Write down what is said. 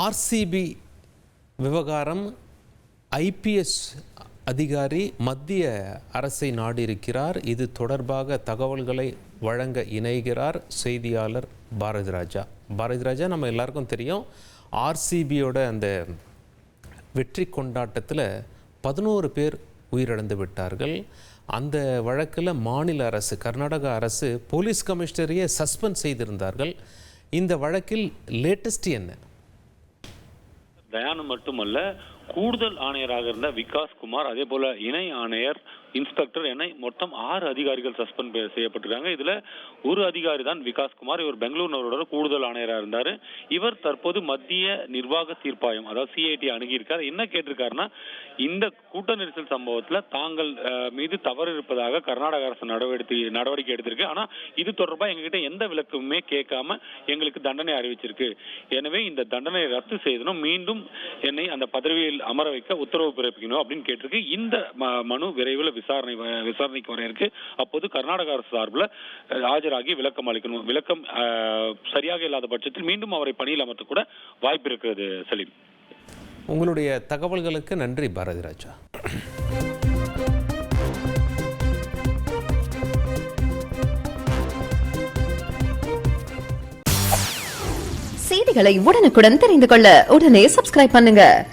RCB விவகாரம் IPS அதிகாரி மத்திய அரசை நாடியிருக்கிறார். இது தொடர்பாக தகவல்களை வழங்க இணைகிறார் செய்தியாளர் பாரதி ராஜா பாரதி ராஜா நம்ம எல்லாருக்கும் தெரியும் ஆர்சிபியோட அந்த வெற்றி கொண்டாட்டத்தில் பதினோரு பேர் உயிரிழந்து விட்டார்கள். அந்த வழக்கில் மாநில அரசு கர்நாடக அரசு போலீஸ் கமிஷனரையே சஸ்பெண்ட் செய்திருந்தார்கள். இந்த வழக்கில் லேட்டஸ்ட் என்ன? தயானு மட்டுமல்ல கூடுதல் ஆணையராக இருந்த விகாஸ் குமார் அதே போல இணை ஆணையர் இன்ஸ்பெக்டர் என மொத்தம் ஆறு அதிகாரிகள் சஸ்பெண்ட் செய்யப்பட்டிருக்காங்க. இதுல ஒரு அதிகாரி தான் விகாஸ்குமார் இவர் பெங்களூர் நகரோட கூடுதல் ஆணையராக இருந்தார். இவர் தற்போது மத்திய நிர்வாக தீர்ப்பாயம் அதாவது சிஐடி அணுகியிருக்கார். என்ன கேட்டிருக்காருன்னா இந்த கூட்ட நெரிசல் சம்பவத்தில் தாங்கள் மீது தவறு இருப்பதாக கர்நாடக அரசு நடவடிக்கை நடவடிக்கை எடுத்திருக்கு. ஆனால் இது தொடர்பாக எங்ககிட்ட எந்த விளக்கமுமே கேட்காம எங்களுக்கு தண்டனை அறிவிச்சிருக்கு. எனவே இந்த தண்டனை ரத்து செய்தனும் மீண்டும் என்னை அந்த பதவியில் அமர வைக்க உத்தரவு பிறப்பிக்கணும் அப்படின்னு கேட்டிருக்கு. இந்த ம- மனு விரைவில் விசாரணை வ- விசாரணைக்கு வர இருக்கு. அப்போது கர்நாடக அரசு சார்பில் ஆஜராகி விளக்கம் அளிக்கணும். விளக்கம் சரியாக இல்லாத பட்சத்தில் மீண்டும் அவரை பணியில் அமர்த்த கூட வாய்ப்பு இருக்கிறது சலீம். உங்களுடைய தகவல்களுக்கு நன்றி பாரதி ராஜா. செய்திகளை உடனுக்குடன் தெரிந்து கொள்ள உடனே சப்ஸ்கிரைப் பண்ணுங்க.